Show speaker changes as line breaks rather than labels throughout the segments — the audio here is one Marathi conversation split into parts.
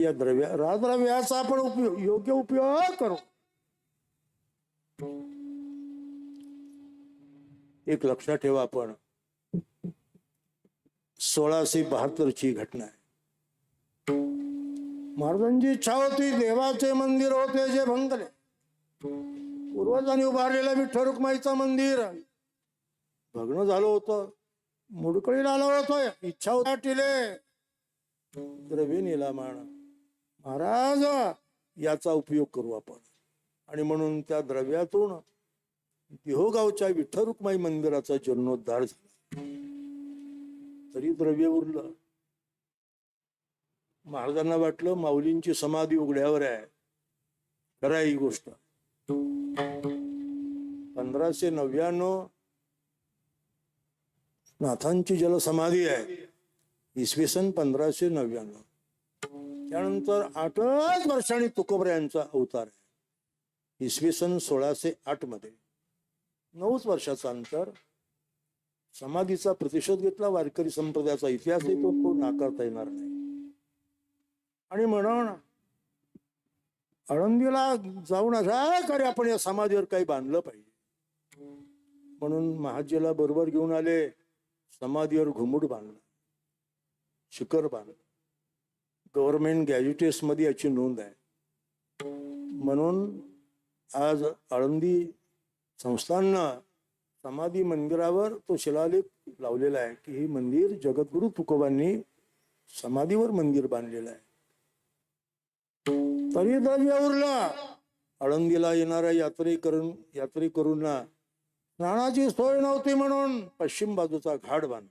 या द्रव्य राद्रव्याचा आपण उपयोग योग्य उपयोग करू. एक लक्षात ठेवा आपण. सोळाशे बहात्तर ची घटना आहे. महाराजांची इच्छा होती देवाचे मंदिर होते जे भंगले. पूर्वजांनी उभारलेलं विठ्ठल रुक्माईचं मंदिर. भग्न झालं होतं. मुडकळीला आलं होतं. इच्छा होतीले द्रव्य नेला माण महाराज याचा उपयोग करू आपण. आणि म्हणून त्या द्रव्यातून देहोगावच्या विठ्ठल रुक्माई मंदिराचा जीर्णोद्धार झाला. तरी द्रव्य उरलं. महाराजांना वाटलं माऊलींची समाधी उघड्यावर आहे. खरा ही गोष्ट. पंधराशे नव्याण्णव नाथांची जलसमाधी आहे. इसवी सन पंधराशे नव्याण्णव. त्यानंतर आठच वर्षांनी तुकोबरा यांचा अवतार आहे. इसवी सन सोळाशे आठमध्ये नऊच वर्षाचा अंतर समाधीचा प्रतिशोध घेतला वारकरी संप्रदायाचा इतिहासही तो तो नाकारता येणार नाही. आणि म्हणून आळंदीला जाऊन अशाकडे आपण या समाधीवर काही बांधलं पाहिजे. म्हणून महाजीला बरोबर घेऊन आले समाधीवर घुमूट बांधलं शिखर बांधलं. गव्हर्नमेंट गॅजेटेस मध्ये याची नोंद आहे. म्हणून आज आळंदी संस्थांना समाधी मंदिरावर तो शिलालेख लावलेला आहे की हे मंदिर जगद्गुरु तुकोबांनी समाधीवर मंदिर बांधलेलं आहे. तरी द्रव्य आळंदीला येणाऱ्या यात्रेकरून यात्रेकरूंना स्नानाची सोय नव्हती म्हणून पश्चिम बाजूचा घाट बांध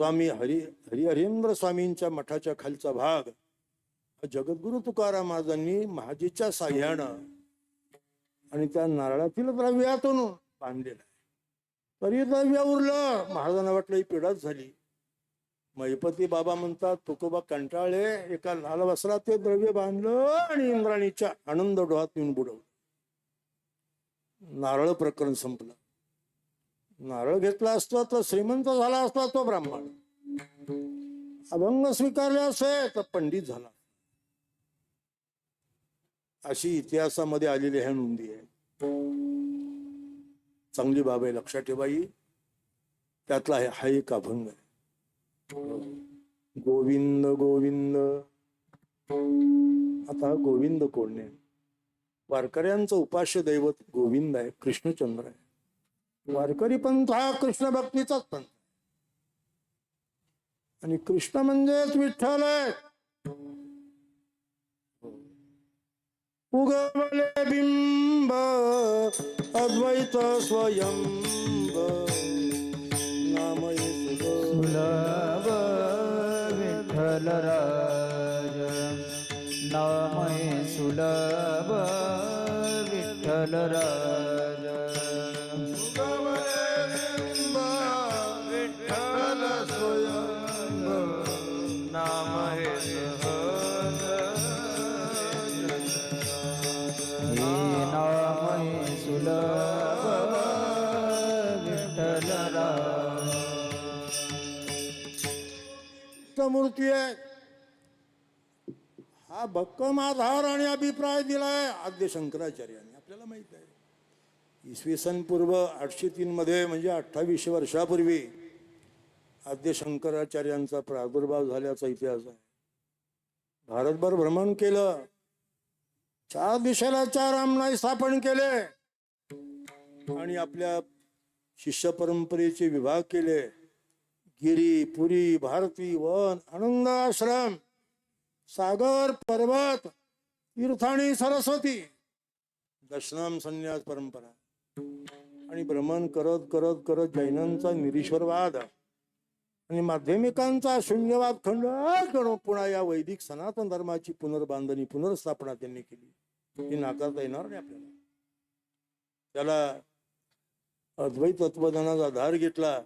स्वामी हरी हरी हरिंद्र स्वामींच्या मठाच्या खालचा भाग. हा जगद्गुरु तुकाराम महाराजांनी महाजीच्या साह्यानं आणि त्या नारळातील द्रव्यातून बांधलेला आहे. तरी द्रव्य उरलं महाराजांना वाटलं ही पिढाच झाली. महिपती बाबा म्हणतात तुकोबा कंटाळे एका लाल वस्त्रात ते द्रव्य बांधलं आणि इंद्राणीच्या आनंद डोहात येऊन बुडवलं. नारळ प्रकरण संपलं. नारळ घेतला असता तर श्रीमंत झाला असता तो ब्राह्मण. अभंग स्वीकारले असे तर पंडित झाला. अशी इतिहासामध्ये आलेली ह्या नोंदी आहे. चांगली बाब आहे लक्षात ठेवाई त्यातला आहे हा एक अभंग आहे. गोविंद गोविंद. आता गोविंद कोण आहे? वारकऱ्यांचं उपास्य दैवत गोविंद आहे कृष्णचंद्र आहे. वारकरी पंथ हा कृष्ण भक्तीचाच पंथ आणि कृष्ण म्हणजेच विठ्ठल उगवले बिंब अद्वैत स्वयंब. नाम
सुलभ विठ्ठल राज. नाम सुलभ विठ्ठल राज.
मूर्ती आहे. हा भक्कम आधार आणि अभिप्राय दिलाय आद्य शंकराचार्यांनी. आपल्याला माहीत आहे. इसवी सन पूर्व आठशे तीन मध्ये म्हणजे अठ्ठावीसशे वर्षापूर्वी आद्य शंकराचार्यांचा प्रादुर्भाव झाल्याचा इतिहास आहे. भारतभर भ्रमण केलं. चार दिशेला चार आमनाय स्थापन केले. आणि आपल्या शिष्य परंपरेचे विभाग केले. गिरी पुरी भारती वन आनंद आश्रम सागर पर्वत तीर्थाणी सरस्वती दशनाम संन्यास परंपरा. आणि भ्रमण करत करत करत जैनांचा निरीश्वरवाद. आणि माध्यमिकांचा शून्यवाद खंड करून पुन्हा या वैदिक सनातन धर्माची पुनर्बांधणी पुनर्स्थापना त्यांनी केली. ही नाकारता येणार नाही आपल्याला. त्याला अद्वैत तत्वज्ञानाचा आधार घेतला.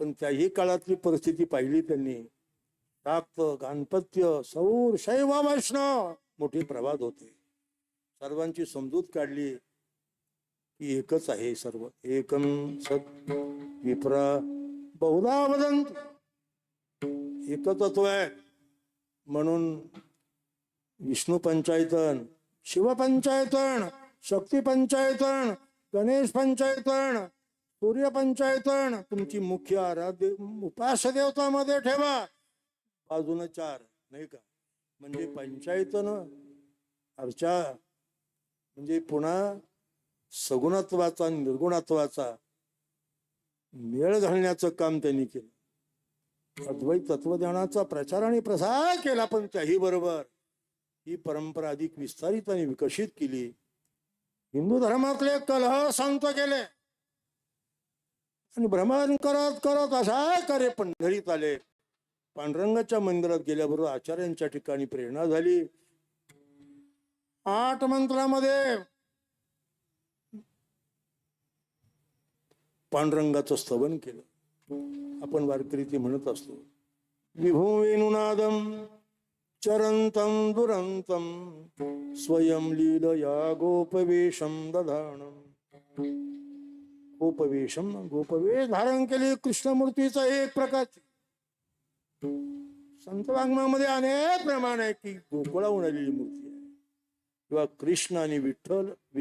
पण त्याही काळातली परिस्थिती पाहिली त्यांनी. ताप गाणपत्य सौर शैव वैष्णव मोठे प्रवाद होते. सर्वांची समजूत काढली की एकच आहे सर्व. एकम सत विप्रा बहुधा वदंत. एकतत्व आहे. म्हणून विष्णू पंचायतन शिवपंचायतन शक्ती पंचायतन गणेश पंचायतन सूर्यपंचायतन तुमची मुख्य आराध्य उपास्य देवतामध्ये ठेवा. बाजून चार नाही का? म्हणजे पंचायतन अर्चा म्हणजे पुन्हा सगुणत्वाचा निर्गुणत्वाचा मेळ घालण्याचं काम त्यांनी केलं. अद्वैत तत्वज्ञानाचा प्रचार आणि प्रसार केला पण त्याही बरोबर. ही परंपरा अधिक विस्तारित आणि विकसित केली. हिंदू धर्मातले कलह शांत केले. आणि भ्रमण करत करत असा करे पंढरीत आले. पांडुरंगाच्या मंदिरात गेल्याबरोबर आचार्यांच्या ठिकाणी प्रेरणा झाली. आठ मंत्रामध्ये पांडुरंगाचं स्तवन केलं. आपण वारकरी म्हणत असतो विभूवेनुनादम चरंतम दुरंतम स्वयं लीलया गोपवेशम दधाणम गोपवेशम गोपवेश धारण केले कृष्णमूर्तीचा एक प्रकारची संत वाङ्मयामध्ये अनेक प्रमाण आहे की गोकुळाहून आलेली मूर्ती आहे. किंवा कृष्ण आणि विठ्ठल